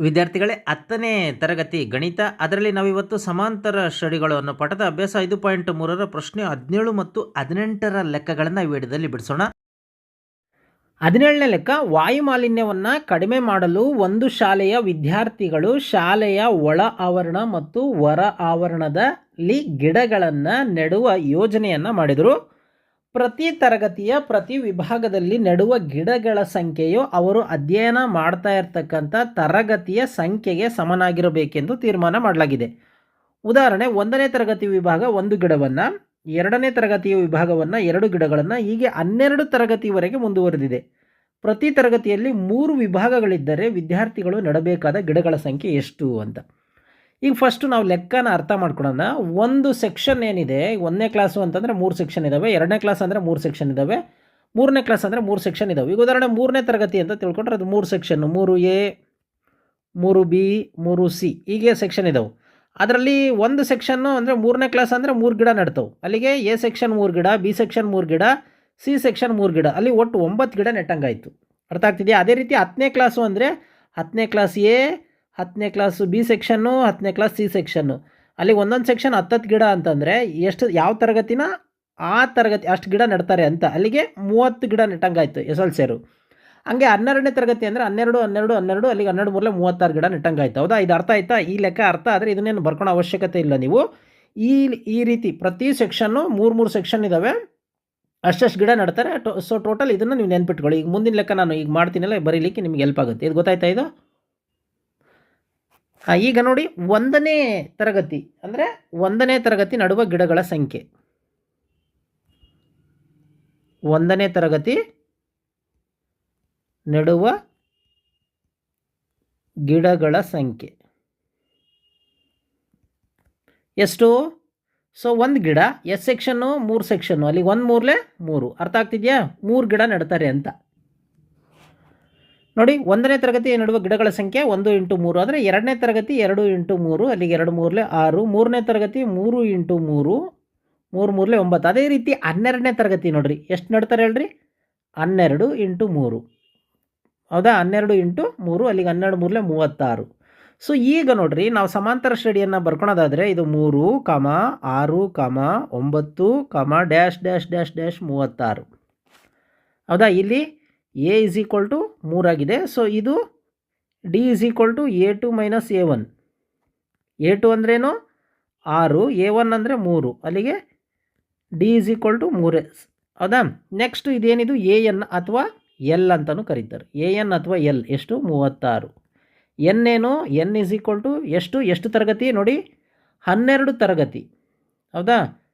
ವಿದ್ಯಾರ್ಥಿಗಳೇ ಹತ್ತನೇ ತರಗತಿ ಗಣಿತ. ಅದರಲ್ಲಿ ನಾವಿವತ್ತು ಸಮಾಂತರ ಶ್ರೇಣಿಗಳು ಅನ್ನೋ ಪಠದ ಅಭ್ಯಾಸ ಐದು ಪಾಯಿಂಟ್ ಮೂರರ ಪ್ರಶ್ನೆ ಹದಿನೇಳು ಮತ್ತು ಹದಿನೆಂಟರ ಲೆಕ್ಕಗಳನ್ನು ಈ ವಿಡಿಯೋದಲ್ಲಿ ಬಿಡಿಸೋಣ. ಹದಿನೇಳನೇ ಲೆಕ್ಕ, ವಾಯುಮಾಲಿನ್ಯವನ್ನು ಕಡಿಮೆ ಮಾಡಲು ಒಂದು ಶಾಲೆಯ ವಿದ್ಯಾರ್ಥಿಗಳು ಶಾಲೆಯ ಒಳ ಆವರಣ ಮತ್ತು ಹೊರ ಆವರಣದಲ್ಲಿ ಗಿಡಗಳನ್ನು ನೆಡುವ ಯೋಜನೆಯನ್ನು ಮಾಡಿದರು. ಪ್ರತಿ ತರಗತಿಯ ಪ್ರತಿ ವಿಭಾಗದಲ್ಲಿ ನೆಡುವ ಗಿಡಗಳ ಸಂಖ್ಯೆಯು ಅವರು ಅಧ್ಯಯನ ಮಾಡ್ತಾ ಇರತಕ್ಕಂಥ ತರಗತಿಯ ಸಂಖ್ಯೆಗೆ ಸಮನಾಗಿರಬೇಕೆಂದು ತೀರ್ಮಾನ ಮಾಡಲಾಗಿದೆ. ಉದಾಹರಣೆ, ಒಂದನೇ ತರಗತಿ ವಿಭಾಗ ಒಂದು ಗಿಡವನ್ನು, ಎರಡನೇ ತರಗತಿಯ ವಿಭಾಗವನ್ನು ಎರಡು ಗಿಡಗಳನ್ನು, ಹೀಗೆ ಹನ್ನೆರಡು ತರಗತಿವರೆಗೆ ಮುಂದುವರೆದಿದೆ. ಪ್ರತಿ ತರಗತಿಯಲ್ಲಿ ಮೂರು ವಿಭಾಗಗಳಿದ್ದರೆ ವಿದ್ಯಾರ್ಥಿಗಳು ನೆಡಬೇಕಾದ ಗಿಡಗಳ ಸಂಖ್ಯೆ ಎಷ್ಟು ಅಂತ. ಈಗ ಫಸ್ಟು ನಾವು ಲೆಕ್ಕನ ಅರ್ಥ ಮಾಡ್ಕೊಳ್ಳೋಣ ಒಂದು ಸೆಕ್ಷನ್ ಏನಿದೆ, ಒಂದನೇ ಕ್ಲಾಸು ಅಂತಂದರೆ ಮೂರು ಸೆಕ್ಷನ್ ಇದ್ದಾವೆ ಎರಡನೇ ಕ್ಲಾಸ್ ಅಂದರೆ ಮೂರು ಸೆಕ್ಷನ್ ಇದ್ದಾವೆ ಮೂರನೇ ಕ್ಲಾಸ್ ಅಂದರೆ ಮೂರು ಸೆಕ್ಷನ್ ಇದ್ದಾವೆ ಈಗ ಉದಾಹರಣೆ ಮೂರನೇ ತರಗತಿ ಅಂತ ತಿಳ್ಕೊಂಡ್ರೆ ಅದು ಮೂರು ಸೆಕ್ಷನ್ನು ಮೂರು ಎ, ಮೂರು ಬಿ, ಮೂರು ಸಿ, ಹೀಗೆ ಸೆಕ್ಷನ್ ಇದ್ದಾವೆ ಅದರಲ್ಲಿ ಒಂದು ಸೆಕ್ಷನ್ನು ಅಂದರೆ ಮೂರನೇ ಕ್ಲಾಸ್ ಅಂದರೆ ಮೂರು ಗಿಡ ನೆಡ್ತವೆ. ಅಲ್ಲಿಗೆ ಎ ಸೆಕ್ಷನ್ ಮೂರು ಗಿಡ, ಬಿ ಸೆಕ್ಷನ್ ಮೂರು ಗಿಡ, ಸಿ ಸೆಕ್ಷನ್ ಮೂರು ಗಿಡ. ಅಲ್ಲಿ ಒಟ್ಟು ಒಂಬತ್ತು ಗಿಡ ನೆಟ್ಟಂಗಾಯಿತು. ಅರ್ಥ ಆಗ್ತಿದೆಯಾ? ಅದೇ ರೀತಿ ಹತ್ತನೇ ಕ್ಲಾಸು ಅಂದರೆ ಹತ್ತನೇ ಕ್ಲಾಸ್ ಎ ಹತ್ತನೇ ಕ್ಲಾಸು ಬಿ ಸೆಕ್ಷನ್ನು ಹತ್ತನೇ ಕ್ಲಾಸ್ ಸಿ ಸೆಕ್ಷನ್ನು ಅಲ್ಲಿ ಒಂದೊಂದು ಸೆಕ್ಷನ್ ಹತ್ತತ್ತು ಗಿಡ ಅಂತಂದರೆ ಎಷ್ಟು, ಯಾವ ತರಗತಿನ? ಆ ತರಗತಿ, ಅಷ್ಟು ಗಿಡ ನೆಡ್ತಾರೆ ಅಂತ. ಅಲ್ಲಿಗೆ ಮೂವತ್ತು ಗಿಡ ನೆಟ್ಟಂಗಾಯ್ತು ಎಸ್ ಎಲ್ ಸೇರು. ಹಂಗೆ ಹನ್ನೆರಡನೇ ತರಗತಿ ಅಂದರೆ ಹನ್ನೆರಡು ಹನ್ನೆರಡು ಹನ್ನೆರಡು, ಅಲ್ಲಿಗೆ ಹನ್ನೆರಡು ಮೂರಲ್ಲೇ ಮೂವತ್ತಾರು ಗಿಡ ನೆಟ್ಟಂಗಾಯ್ತು. ಹೌದಾ? ಇದು ಅರ್ಥ ಆಯ್ತಾ? ಈ ಲೆಕ್ಕ ಅರ್ಥ ಆದರೆ ಇದನ್ನೇನು ಬರ್ಕೊಳೋ ಅವಶ್ಯಕತೆ ಇಲ್ಲ ನೀವು. ಈ ಈ ರೀತಿ ಪ್ರತಿ ಸೆಕ್ಷನ್ನು ಮೂರು ಮೂರು ಸೆಕ್ಷನ್ ಇದ್ದಾವೆ ಅಷ್ಟಷ್ಟು ಗಿಡ ನಡ್ತಾರೆ. ಸೊ ಟೋಟಲ್ ಇದನ್ನು ನೀವು ನೆನ್ಪಿಟ್ಕೊಳ್ಳಿ. ಈಗ ಮುಂದಿನ ಲೆಕ್ಕ ನಾನು ಈಗ ಮಾಡ್ತೀನಲ್ಲ, ಬರೀಲಿಕ್ಕೆ ನಿಮ್ಗೆ ಹೆಲ್ಪ್ ಆಗುತ್ತೆ. ಇದು ಗೊತ್ತಾಯ್ತಾ ಇದು? ಈಗ ನೋಡಿ ಒಂದನೇ ತರಗತಿ, ಅಂದರೆ ಒಂದನೇ ತರಗತಿ ನಡುವ ಗಿಡಗಳ ಸಂಖ್ಯೆ. ಒಂದನೇ ತರಗತಿ ನೆಡುವ ಗಿಡಗಳ ಸಂಖ್ಯೆ. ಎಷ್ಟು? ಸೊ, ಒಂದು ಗಿಡ, ಎಸ್ ಸೆಕ್ಷನ್ನು, ಮೂರು ಸೆಕ್ಷನ್ನು, ಅಲ್ಲಿ ಒಂದು ಮೂರಲೆ ಮೂರು. ಅರ್ಥ ಆಗ್ತಿದೆಯಾ? ಮೂರು ಗಿಡ ನೆಡ್ತಾರೆ ಅಂತ. ನೋಡಿ ಒಂದನೇ ತರಗತಿ ನಡುವ ಗಿಡಗಳ ಸಂಖ್ಯೆ ಒಂದು ಇಂಟು ಮೂರು. ಅಂದರೆ ಎರಡನೇ ತರಗತಿ ಎರಡು ಇಂಟು ಮೂರು, ಅಲ್ಲಿಗೆ ಎರಡು ಮೂರಲೆ ಆರು, ಮೂರನೇ ತರಗತಿ ಮೂರು ಇಂಟು ಮೂರು ಮೂರು ಮೂರಲೆ ಒಂಬತ್ತು. ಅದೇ ರೀತಿ ಹನ್ನೆರಡನೇ ತರಗತಿ ನೋಡಿರಿ, ಎಷ್ಟು ನಡ್ತಾರೆ ಹೇಳ್ರಿ? ಹನ್ನೆರಡು ಇಂಟು ಮೂರು. ಹೌದಾ? ಹನ್ನೆರಡು ಇಂಟು ಮೂರು, ಅಲ್ಲಿಗೆ ಹನ್ನೆರಡು ಮೂರಲೆ ಮೂವತ್ತಾರು. ಸೊ ಈಗ ನೋಡಿರಿ, ನಾವು ಸಮಾಂತರ ಶ್ರೇಣಿಯನ್ನು ಬರ್ಕೊಳೋದಾದರೆ ಇದು ಮೂರು ಕಾಮ ಆರು ಕಾಮ ಒಂಬತ್ತು ಕಾಮ ಡ್ಯಾಶ್ ಡ್ಯಾಶ್ ಡ್ಯಾಶ್ ಡ್ಯಾಶ್ ಮೂವತ್ತಾರು. ಹೌದಾ? ಇಲ್ಲಿ ಎ ಇಸ್ ಈಕ್ವಲ್ ಟು ಮೂರಾಗಿದೆ ಸೊ ಇದು D is equal to A two minus A one A two ಅಂದ್ರೇನು ಆರು. ಎ ಒನ್ ಅಂದರೆ ಮೂರು. ಅಲ್ಲಿಗೆ ಡಿ ಇಸ್ ಈಕ್ವಲ್ ಟು ಮೂರೇ. ಹೌದಾ? ನೆಕ್ಸ್ಟ್ ಇದೇನಿದು? ಎ ಎನ್ ಅಥವಾ ಎಲ್ ಅಂತಲೂ ಕರೀತಾರೆ. ಎ ಎನ್ ಅಥವಾ ಎಲ್ ಎಷ್ಟು? ಮೂವತ್ತಾರು. ಎನ್ ಏನು? ಎನ್ ಇಸ್ ಈಕ್ವಲ್ ಟು ಎಷ್ಟು? ಎಷ್ಟು ತರಗತಿ? ನೋಡಿ, ಹನ್ನೆರಡು ತರಗತಿ. ಹೌದಾ?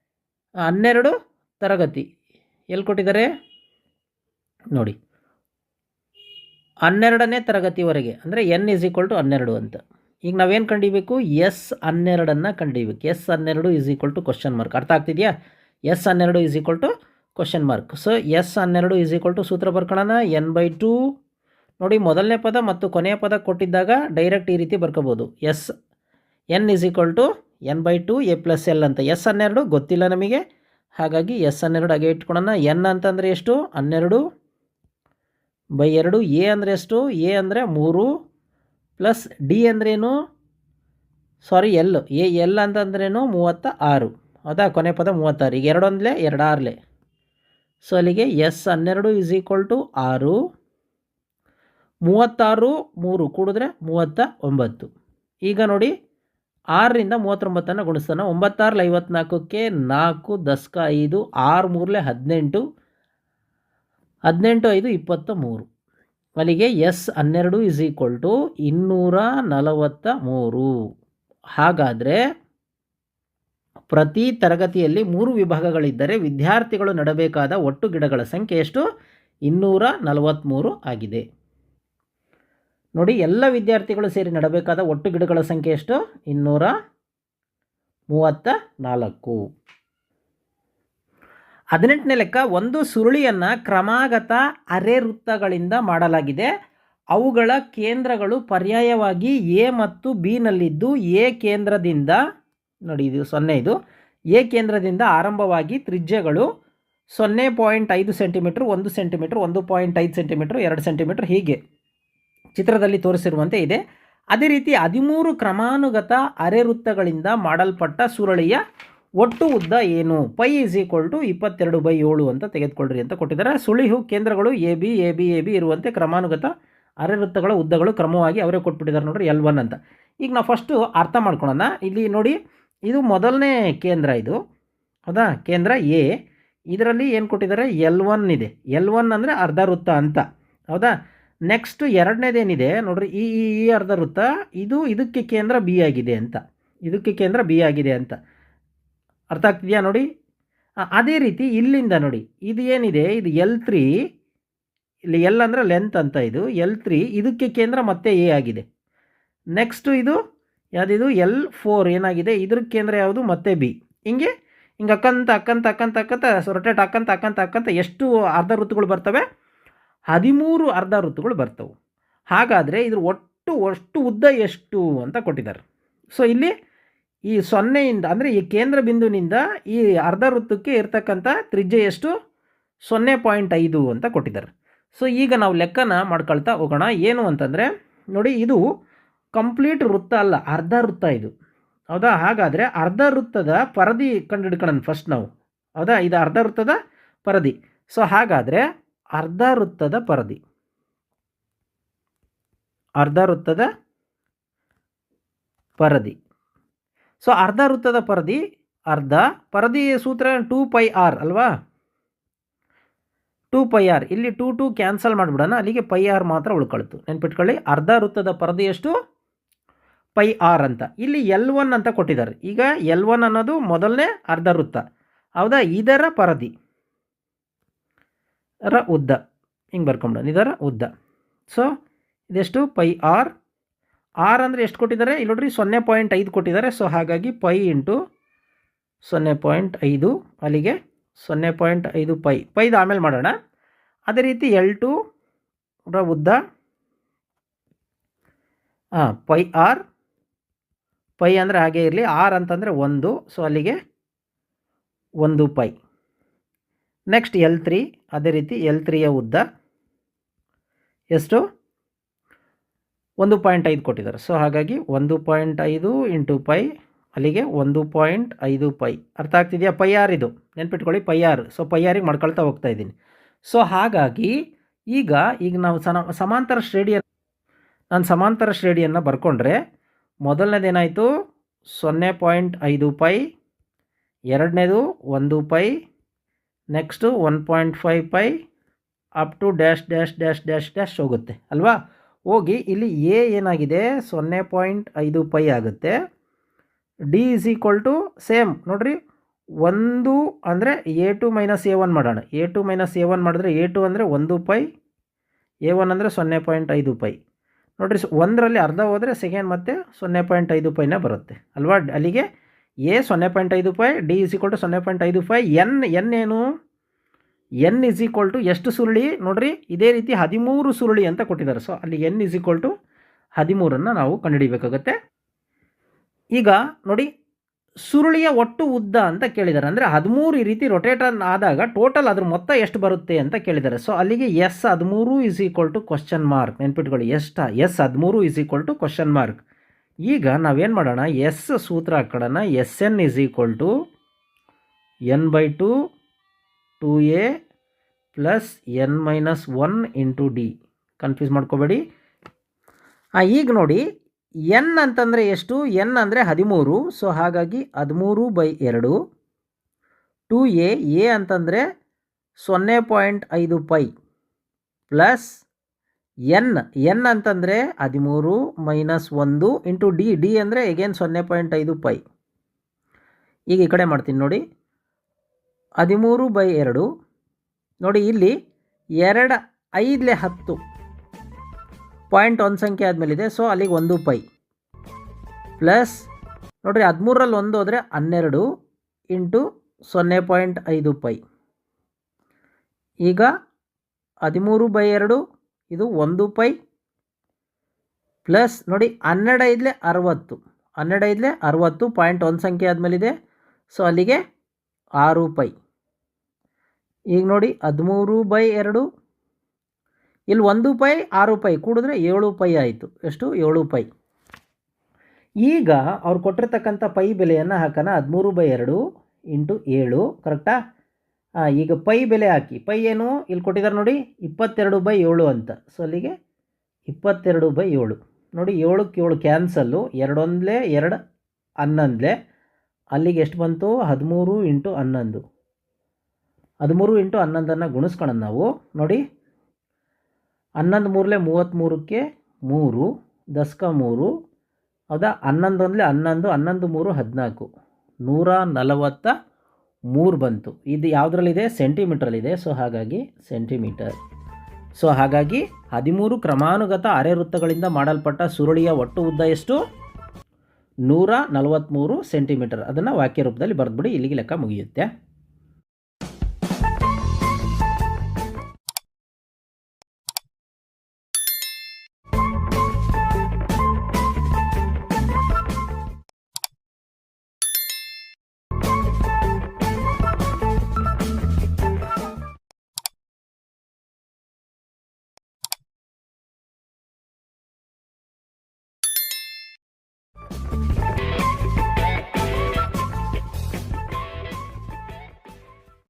ಹನ್ನೆರಡು ತರಗತಿ. ಎಲ್ಲಿ ಕೊಟ್ಟಿದ್ದಾರೆ? ನೋಡಿ ಹನ್ನೆರಡನೇ ತರಗತಿವರೆಗೆ, ಅಂದರೆ ಎನ್ ಇಸ್ ಈಕ್ವಲ್ ಟು ಹನ್ನೆರಡು ಅಂತ. ಈಗ ನಾವೇನು ಕಂಡಿಬೇಕು? ಎಸ್ ಹನ್ನೆರಡನ್ನು ಕಂಡಿಬೇಕು. ಎಸ್ ಹನ್ನೆರಡು is equal to question mark ಅರ್ಥ ಆಗ್ತಿದೆಯಾ? ಎಸ್ ಹನ್ನೆರಡು is equal to question mark so S ಹನ್ನೆರಡು ಇಸ್ ಈಕ್ವಲ್ ಟು ಸೂತ್ರ ಬರ್ಕೊಳ್ಳೋಣ. ಎನ್ ಬೈ ಟು ನೋಡಿ, ಮೊದಲನೇ ಪದ ಮತ್ತು ಕೊನೆಯ ಪದ ಕೊಟ್ಟಿದ್ದಾಗ ಡೈರೆಕ್ಟ್ ಈ ರೀತಿ ಬರ್ಕೋಬೋದು. S N is equal to N by two A plus L ಅಂತ. ಎಸ್ ಹನ್ನೆರಡು ಗೊತ್ತಿಲ್ಲ ನಮಗೆ. ಹಾಗಾಗಿ ಎಸ್ ಹನ್ನೆರಡು ಹಾಗೆ ಇಟ್ಕೊಳ್ಳೋಣ. ಎನ್ ಅಂತಂದರೆ ಎಷ್ಟು? ಹನ್ನೆರಡು. ಬೈ ಎರಡು ಎ ಅಂದರೆ ಎಷ್ಟು? ಎ ಅಂದರೆ ಮೂರು ಪ್ಲಸ್ ಡಿ ಅಂದ್ರೇನು ಸಾರಿ, ಎಲ್. ಎ, ಎಲ್ ಅಂತಂದ್ರೇನು ಮೂವತ್ತ ಆರು. ಹೌದಾ? ಕೊನೆ ಪದ ಮೂವತ್ತಾರು. ಈಗ ಎರಡು ಒಂದಲೇ ಎರಡು ಆರ್ಲೆ ಸೊ ಅಲ್ಲಿಗೆ ಎಸ್ ಹನ್ನೆರಡು ಇಸ್ ಈಕ್ವಲ್ ಟು ಆರು. ಮೂವತ್ತಾರು, ಮೂರು. ಕೂಡಿದ್ರೆ ಮೂವತ್ತ ಒಂಬತ್ತು. ಈಗ ನೋಡಿ, ಆರರಿಂದ ಮೂವತ್ತೊಂಬತ್ತನ್ನು ಗುಣಿಸ್ತಾನೆ ಒಂಬತ್ತಾರಲ್ಲಿ ಐವತ್ನಾಲ್ಕಕ್ಕೆ ನಾಲ್ಕು, ದಸಕ ಐದು, ಆರು ಮೂರಲೆ ಹದಿನೆಂಟು. ಹದಿನೆಂಟು ಐದು ಇಪ್ಪತ್ತ ಮೂರು. ಅಲ್ಲಿಗೆ ಎಸ್ ಹನ್ನೆರಡು ಇಸ್ ಈಕ್ವಲ್ ಟು ಇನ್ನೂರ ನಲವತ್ತ ಮೂರು. ಹಾಗಾದರೆ ಪ್ರತಿ ತರಗತಿಯಲ್ಲಿ ಮೂರು ವಿಭಾಗಗಳಿದ್ದರೆ ವಿದ್ಯಾರ್ಥಿಗಳು ನಡಬೇಕಾದ ಒಟ್ಟು ಗಿಡಗಳ ಸಂಖ್ಯೆ ಎಷ್ಟು? ಇನ್ನೂರ ನಲವತ್ತ್ಮೂರು ಆಗಿದೆ. ನೋಡಿ, ಎಲ್ಲ ವಿದ್ಯಾರ್ಥಿಗಳು ಸೇರಿ ನಡಬೇಕಾದ ಒಟ್ಟು ಗಿಡಗಳ ಸಂಖ್ಯೆ ಎಷ್ಟು? ಇನ್ನೂರ ಮೂವತ್ತ ನಾಲ್ಕು. ಹದಿನೆಂಟನೇ ಲೆಕ್ಕ, ಒಂದು ಸುರುಳಿಯನ್ನು ಕ್ರಮಾಗತ ಅರೆ ವೃತ್ತಗಳಿಂದ ಮಾಡಲಾಗಿದೆ. ಅವುಗಳ ಕೇಂದ್ರಗಳು ಪರ್ಯಾಯವಾಗಿ ಎ ಮತ್ತು ಬಿನಲ್ಲಿದ್ದು ಎ ಕೇಂದ್ರದಿಂದ, ನೋಡಿ ಇದು ಸೊನ್ನೆ ಇದು, ಎ ಕೇಂದ್ರದಿಂದ ಆರಂಭವಾಗಿ ತ್ರಿಜ್ಯಗಳು ಸೊನ್ನೆ ಪಾಯಿಂಟ್ ಐದು ಸೆಂಟಿಮೀಟ್ರ್, ಒಂದು ಸೆಂಟಿಮೀಟ್ರ್, ಒಂದು ಪಾಯಿಂಟ್ ಐದು ಸೆಂಟಿಮೀಟ್ರ್, ಎರಡು ಸೆಂಟಿಮೀಟ್ರ್ ಹೀಗೆ ಚಿತ್ರದಲ್ಲಿ ತೋರಿಸಿರುವಂತೆ ಇದೆ. ಅದೇ ರೀತಿ ಹದಿಮೂರು ಕ್ರಮಾನುಗತ ಅರೆ ವೃತ್ತಗಳಿಂದ ಮಾಡಲ್ಪಟ್ಟ ಸುರಳಿಯ ಒಟ್ಟು ಉದ್ದ ಏನು? ಪೈ ಈಸ್ ಈಕ್ವಲ್ ಟು ಇಪ್ಪತ್ತೆರಡು ಬೈ ಏಳು ಅಂತ ತೆಗೆದುಕೊಳ್ಳ್ರಿ ಅಂತ ಕೊಟ್ಟಿದ್ದಾರೆ. ಸುಳಿಹು ಕೇಂದ್ರಗಳು A, B A B A, B ಇರುವಂತೆ ಕ್ರಮಾನುಗತ ಅರೆವೃತ್ತಗಳ ಉದ್ದಗಳು ಕ್ರಮವಾಗಿ ಅವರೇ ಕೊಟ್ಬಿಟ್ಟಿದ್ದಾರೆ ನೋಡ್ರಿ ಎಲ್ ಒನ್ ಅಂತ. ಈಗ ನಾವು ಫಸ್ಟು ಅರ್ಥ ಮಾಡ್ಕೊಳೋಣ. ಇಲ್ಲಿ ನೋಡಿ, ಇದು ಮೊದಲನೇ ಕೇಂದ್ರ ಇದು. ಹೌದಾ ಕೇಂದ್ರ ಎ. ಇದರಲ್ಲಿ ಏನು ಕೊಟ್ಟಿದ್ದಾರೆ? ಎಲ್ ಒನ್ ಇದೆ. ಎಲ್ ಒನ್ ಅಂದರೆ ಅರ್ಧ ವೃತ್ತ ಅಂತ. ಹೌದಾ? ನೆಕ್ಸ್ಟ್ ಎರಡನೇದೇನಿದೆ? ನೋಡ್ರಿ, ಈ ಈ ಈ ಅರ್ಧ ವೃತ್ತ ಇದು, ಇದಕ್ಕೆ ಕೇಂದ್ರ ಬಿ ಆಗಿದೆ ಅಂತ. ಇದಕ್ಕೆ ಕೇಂದ್ರ ಬಿ ಆಗಿದೆ ಅಂತ. ಅರ್ಥ ಆಗ್ತಿದೆಯಾ ನೋಡಿ? ಅದೇ ರೀತಿ ಇಲ್ಲಿಂದ ನೋಡಿ. ಇದು ಏನಿದೆ? ಇದು ಎಲ್ ತ್ರೀ ಇಲ್ಲಿ ಎಲ್ ಅಂದರೆ ಲೆಂತ್ ಅಂತ ಇದು. ಎಲ್ ತ್ರೀ ಇದಕ್ಕೆ ಕೇಂದ್ರ ಮತ್ತೆ ಎ ಆಗಿದೆ. ನೆಕ್ಸ್ಟು ಇದು, ಯಾವುದಿದು? ಎಲ್ ಫೋರ್ ಏನಾಗಿದೆ? ಇದ್ರ ಕೇಂದ್ರ ಯಾವುದು? ಮತ್ತೆ ಬಿ ಹಿಂಗೆ ಹಿಂಗೆ ಅಕ್ಕಂತ ಅಕ್ಕಂತ ಅಕ್ಕಂತ ಅಕ್ಕಂತ ರೊಟೇಟ್ ಅಕ್ಕಂತ ಅಕ್ಕಂತ ಅಕ್ಕಂತ ಎಷ್ಟು ಅರ್ಧ ಋತುಗಳು ಬರ್ತವೆ? ಹದಿಮೂರು ಅರ್ಧ ಋತುಗಳು ಬರ್ತವೆ. ಹಾಗಾದರೆ ಇದ್ರ ಒಟ್ಟು, ಅಷ್ಟು ಉದ್ದ ಎಷ್ಟು ಅಂತ ಕೊಟ್ಟಿದ್ದಾರೆ. ಸೊ ಇಲ್ಲಿ ಈ ಸೊನ್ನೆಯಿಂದ ಅಂದರೆ ಈ ಕೇಂದ್ರ ಬಿಂದುವಿನಿಂದ ಈ ಅರ್ಧ ವೃತ್ತಕ್ಕೆ ಇರ್ತಕ್ಕಂಥ ತ್ರಿಜ್ಯ ಎಷ್ಟು? ಸೊನ್ನೆ ಪಾಯಿಂಟ್ ಐದು ಅಂತ ಕೊಟ್ಟಿದ್ದಾರೆ. ಸೊ ಈಗ ನಾವು ಲೆಕ್ಕನ ಮಾಡ್ಕೊಳ್ತಾ ಹೋಗೋಣ. ಏನು ಅಂತಂದರೆ, ನೋಡಿ, ಇದು ಕಂಪ್ಲೀಟ್ ವೃತ್ತ ಅಲ್ಲ, ಅರ್ಧ ವೃತ್ತ ಇದು. ಹೌದಾ? ಹಾಗಾದರೆ ಅರ್ಧ ವೃತ್ತದ ಪರದಿ ಕಂಡುಹಿಡ್ಕೊಳ್ಳೋಣ ಫಸ್ಟ್ ನಾವು. ಹೌದಾ? ಇದು ಅರ್ಧ ವೃತ್ತದ ಪರದಿ. ಸೊ ಹಾಗಾದರೆ ಅರ್ಧ ವೃತ್ತದ ಪರದಿ. ಅರ್ಧ ವೃತ್ತದ ಪರದಿ. ಸೊ ಅರ್ಧ ವೃತ್ತದ ಪರದಿ ಅರ್ಧ ಪರದಿ ಸೂತ್ರ ಟೂ ಪೈ ಆರ್ ಅಲ್ವಾ? Two pi R. ಇಲ್ಲಿ ಟೂ ಟೂ ಕ್ಯಾನ್ಸಲ್ ಮಾಡಿಬಿಡೋಣ. ಅಲ್ಲಿಗೆ ಪೈ ಆರ್ ಮಾತ್ರ ಉಳ್ಕೊಳ್ತು. ನೆನ್ಪಿಟ್ಕೊಳ್ಳಿ, ಅರ್ಧ ವೃತ್ತದ ಪರದಿ ಎಷ್ಟು? ಪೈ ಆರ್ ಅಂತ. ಇಲ್ಲಿ ಎಲ್ ಒನ್ ಅಂತ ಕೊಟ್ಟಿದ್ದಾರೆ. ಈಗ ಎಲ್ ಒನ್ ಅನ್ನೋದು ಮೊದಲನೇ ಅರ್ಧ ವೃತ್ತ. ಹೌದಾ? ಇದರ ಪರದಿ ರ ಉದ್ದ. ಹಿಂಗೆ ಬರ್ಕೊಂಬಿಡೋಣ. ಇದರ ಉದ್ದ. ಸೊ ಇದೆಷ್ಟು? ಪೈ ಆರ್ ಆರ್ ಅಂದರೆ ಎಷ್ಟು ಕೊಟ್ಟಿದ್ದಾರೆ? ಇಲ್ಲಿ ನೋಡ್ರಿ, ಸೊನ್ನೆ ಪಾಯಿಂಟ್ ಐದು ಕೊಟ್ಟಿದ್ದಾರೆ. ಸೊ ಹಾಗಾಗಿ ಪೈ ಇಂಟು ಸೊನ್ನೆ ಪಾಯಿಂಟ್ ಐದು, ಅಲ್ಲಿಗೆ ಸೊನ್ನೆ ಪಾಯಿಂಟ್ ಐದು ಪೈ. ಪೈದು ಆಮೇಲೆ ಮಾಡೋಣ. ಅದೇ ರೀತಿ ಎಲ್ ಟು ರ ಉದ್ದ ಹಾಂ ಪೈ ಆರ್, ಪೈ ಅಂದರೆ ಹಾಗೆ ಇರಲಿ. ಆರ್ ಅಂತಂದರೆ ಒಂದು ಸೊ ಅಲ್ಲಿಗೆ ಒಂದು ಪೈ. ನೆಕ್ಸ್ಟ್ ಎಲ್ ತ್ರೀ, ಅದೇ ರೀತಿ ಎಲ್ ತ್ರೀಯ ಉದ್ದ. ಎಷ್ಟು? ಒಂದು ಪಾಯಿಂಟ್ ಐದು ಕೊಟ್ಟಿದ್ದಾರೆ. ಸೊ ಹಾಗಾಗಿ ಒಂದು ಪಾಯಿಂಟ್ ಐದು ಇಂಟು ಪೈ ಅಲ್ಲಿಗೆ ಒಂದು ಪಾಯಿಂಟ್ ಐದು ಪೈ. ಅರ್ಥ ಆಗ್ತಿದೆಯಾ? ಪೈ ಆರ್ ಇದು. ನೆನ್ಪಿಟ್ಕೊಳ್ಳಿ, ಪೈ ಆರ್. ಸೊ ಪೈ ಆರಿಗೆ ಮಾಡ್ಕೊಳ್ತಾ ಹೋಗ್ತಾ ಇದ್ದೀನಿ. ಸೊ ಹಾಗಾಗಿ ಈಗ ಈಗ ನಾವು ಸಮಾಂತರ ಶ್ರೇಣಿಯ ನಾನು ಸಮಾಂತರ ಶ್ರೇಣಿಯನ್ನು ಬರ್ಕೊಂಡ್ರೆ ಮೊದಲನೇದೇನಾಯಿತು? ಸೊನ್ನೆ ಪಾಯಿಂಟ್ ಐದು ಪೈ, ಎರಡನೇದು ಒಂದು pi, next one point five pi, up to dash dash dash dash dash ಹೋಗುತ್ತೆ. ಅಲ್ವಾ? ಹೋಗಿ ಇಲ್ಲಿ ಎ ಏನಾಗಿದೆ? ಸೊನ್ನೆ ಪಾಯಿಂಟ್ ಐದು ಪೈ ಆಗುತ್ತೆ. D is equal to same ನೋಡ್ರಿ, ಒಂದು ಅಂದರೆ A two minus A one ಮಾಡೋಣ. A two minus A one ಮಾಡಿದ್ರೆ ಎ ಟು ಅಂದರೆ ಒಂದು ಪೈ ಎ ಒನ್ ಅಂದರೆ ಸೊನ್ನೆ ಪಾಯಿಂಟ್ ಐದು ಪೈ. ನೋಡ್ರಿ, ಒಂದರಲ್ಲಿ ಅರ್ಧ ಹೋದರೆ ಸೆಕೆಂಡ್ ಮತ್ತೆ ಸೊನ್ನೆ ಪಾಯಿಂಟ್ ಐದು ಪೈನೇ ಬರುತ್ತೆ. ಅಲ್ವಾ? ಅಲ್ಲಿಗೆ ಎ ಸೊನ್ನೆ ಪಾಯಿಂಟ್ ಐದು pi D is equal to ಸೊನ್ನೆ ಪಾಯಿಂಟ್ ಐದು ಪೈ. ಎನ್ ಎನ್ ಏನು? ಎನ್ ಇಸ್ ಈಕ್ವಲ್ ಟು ಎಷ್ಟು ಸುರುಳಿ? ನೋಡ್ರಿ, ಇದೇ ರೀತಿ ಹದಿಮೂರು ಸುರುಳಿ ಅಂತ ಕೊಟ್ಟಿದ್ದಾರೆ. ಸೊ ಅಲ್ಲಿ ಎನ್ ಇಸ್ ಈಕ್ವಲ್ ಟು ಹದಿಮೂರನ್ನು ನಾವು ಕಂಡುಹಿಡಿಬೇಕಾಗತ್ತೆ. ಈಗ ನೋಡಿ, ಸುರುಳಿಯ ಒಟ್ಟು ಉದ್ದ ಅಂತ ಕೇಳಿದ್ದಾರೆ. ಅಂದರೆ ಹದಿಮೂರು ಈ ರೀತಿ ರೊಟೇಟನ್ ಆದಾಗ ಟೋಟಲ್ ಅದ್ರ ಮೊತ್ತ ಎಷ್ಟು ಬರುತ್ತೆ ಅಂತ ಕೇಳಿದ್ದಾರೆ. ಸೊ ಅಲ್ಲಿಗೆ ಎಸ್ ಹದಿಮೂರು is equal to question mark ನೆನ್ಪಿಟ್ಕೊಳ್ಳಿ, ಎಷ್ಟ? ಎಸ್ ಹದಿಮೂರು is equal to question mark ಈಗ ನಾವೇನು ಮಾಡೋಣ? ಎಸ್ ಸೂತ್ರ ಹಾಕೋಣ S N is equal to N by two two A plus N minus one into D. Confuse ಮಾಡ್ಕೋಬೇಡಿ. ಈಗ ನೋಡಿ, ಎನ್ ಅಂತಂದರೆ ಎಷ್ಟು? ಎನ್ ಅಂದರೆ ಹದಿಮೂರು. ಸೊ ಹಾಗಾಗಿ ಹದಿಮೂರು ಬೈ ಎರಡು. ಟು ಎ ಎ ಅಂತಂದರೆ ಸೊನ್ನೆ ಪಾಯಿಂಟ್ ಐದು ಪೈ ಪ್ಲಸ್ ಎನ್. ಎನ್ ಅಂತಂದರೆ ಹದಿಮೂರು ಮೈನಸ್ ಒಂದು ಇಂಟು ಡಿ. ಡಿ ಅಂದರೆ ಎಗೇನ್ ಸೊನ್ನೆ ಪಾಯಿಂಟ್ ಐದು ಪೈ. ಈಗ ಈ ಕಡೆ ಮಾಡ್ತೀನಿ ನೋಡಿ. ಹದಿಮೂರು ಬೈ ಎರಡು. ನೋಡಿ ಇಲ್ಲಿ ಎರಡು ಐದಲೆ ಹತ್ತು ಪಾಯಿಂಟ್ ಒಂದು ಸಂಖ್ಯೆ ಆದಮೇಲಿದೆ, ಸೊ ಅಲ್ಲಿಗೆ ಒಂದು ಪೈ. ಪ್ಲಸ್ ನೋಡಿರಿ ಹದಿಮೂರಲ್ಲಿ ಒಂದು ಹೋದರೆ ಹನ್ನೆರಡು ಇಂಟು ಸೊನ್ನೆ ಪಾಯಿಂಟ್ ಐದು ಪೈ. ಈಗ ಹದಿಮೂರು ಬೈ ಎರಡು, ಇದು ಒಂದು ಪೈ. ಪ್ಲಸ್ ನೋಡಿ ಹನ್ನೆರಡು ಐದಲೆ ಅರವತ್ತು ಹನ್ನೆರಡು ಐದಲೆ ಅರವತ್ತು ಪಾಯಿಂಟ್ ಒಂದು ಸಂಖ್ಯೆ ಆದಮೇಲಿದೆ, ಸೊ ಅಲ್ಲಿಗೆ ಆರು ಪೈ. ಈಗ ನೋಡಿ ಹದಿಮೂರು ಬೈ ಎರಡು. ಇಲ್ಲಿ ಒಂದು ಪೈ, ಆರು ಪೈ ಕೂಡಿದ್ರೆ ಏಳು ಪೈ ಆಯಿತು. ಎಷ್ಟು? ಏಳು ಪೈ. ಈಗ ಅವ್ರು ಕೊಟ್ಟಿರ್ತಕ್ಕಂಥ ಪೈ ಬೆಲೆಯನ್ನು ಹಾಕೋಣ. ಹದಿಮೂರು ಬೈ ಎರಡು ಇಂಟು ಏಳು, ಕರೆಕ್ಟಾ? ಈಗ ಪೈ ಬೆಲೆ ಹಾಕಿ. ಪೈ ಏನು? ಇಲ್ಲಿ ಕೊಟ್ಟಿದ್ದಾರೆ ನೋಡಿ, ಇಪ್ಪತ್ತೆರಡು ಬೈ ಏಳು ಅಂತ. ಸೊ ಅಲ್ಲಿಗೆ ಇಪ್ಪತ್ತೆರಡು ಬೈ ಏಳು. ನೋಡಿ, ಏಳಕ್ಕೆ ಏಳು ಕ್ಯಾನ್ಸಲ್ಲು. ಎರಡೊಂದಲೇ ಎರಡು, ಹನ್ನೊಂದಲೇ. ಅಲ್ಲಿಗೆ ಎಷ್ಟು ಬಂತು? ಹದಿಮೂರು ಇಂಟು ಹನ್ನೊಂದು. ಹದಿಮೂರು ಇಂಟು ಹನ್ನೊಂದನ್ನು ಗುಣಿಸ್ಕೊಳ್ಳೋಣ ನಾವು. ನೋಡಿ, ಹನ್ನೊಂದು ಮೂರಲೆ ಮೂವತ್ತ್ಮೂರಕ್ಕೆ ಮೂರು ದಶಕ ಮೂರು, ಹೌದಾ? ಹನ್ನೊಂದೊಂದಲೇ ಹನ್ನೊಂದು ಹನ್ನೊಂದು ಮೂರು ಹದಿನಾಲ್ಕು. ನೂರ ನಲವತ್ತ ಮೂರು ಬಂತು. ಇದು ಯಾವುದ್ರಲ್ಲಿದೆ? ಸೆಂಟಿಮೀಟ್ರಲ್ಲಿದೆ ಸೊ, ಹಾಗಾಗಿ ಸೆಂಟಿಮೀಟರ್. ಸೊ, ಹಾಗಾಗಿ ಹದಿಮೂರು ಕ್ರಮಾನುಗತ ಅರೆ ವೃತ್ತಗಳಿಂದ ಮಾಡಲ್ಪಟ್ಟ ಸುರುಳಿಯ ಒಟ್ಟು ಉದ್ದ ಎಷ್ಟು? ನೂರ ನಲವತ್ತ್ಮೂರು ಸೆಂಟಿಮೀಟರ್. ಅದನ್ನು ವಾಕ್ಯ ರೂಪದಲ್ಲಿ ಬರೆದ್ಬಿಡಿ, ಇಲ್ಲಿಗೆ ಲೆಕ್ಕ ಮುಗಿಯುತ್ತೆ.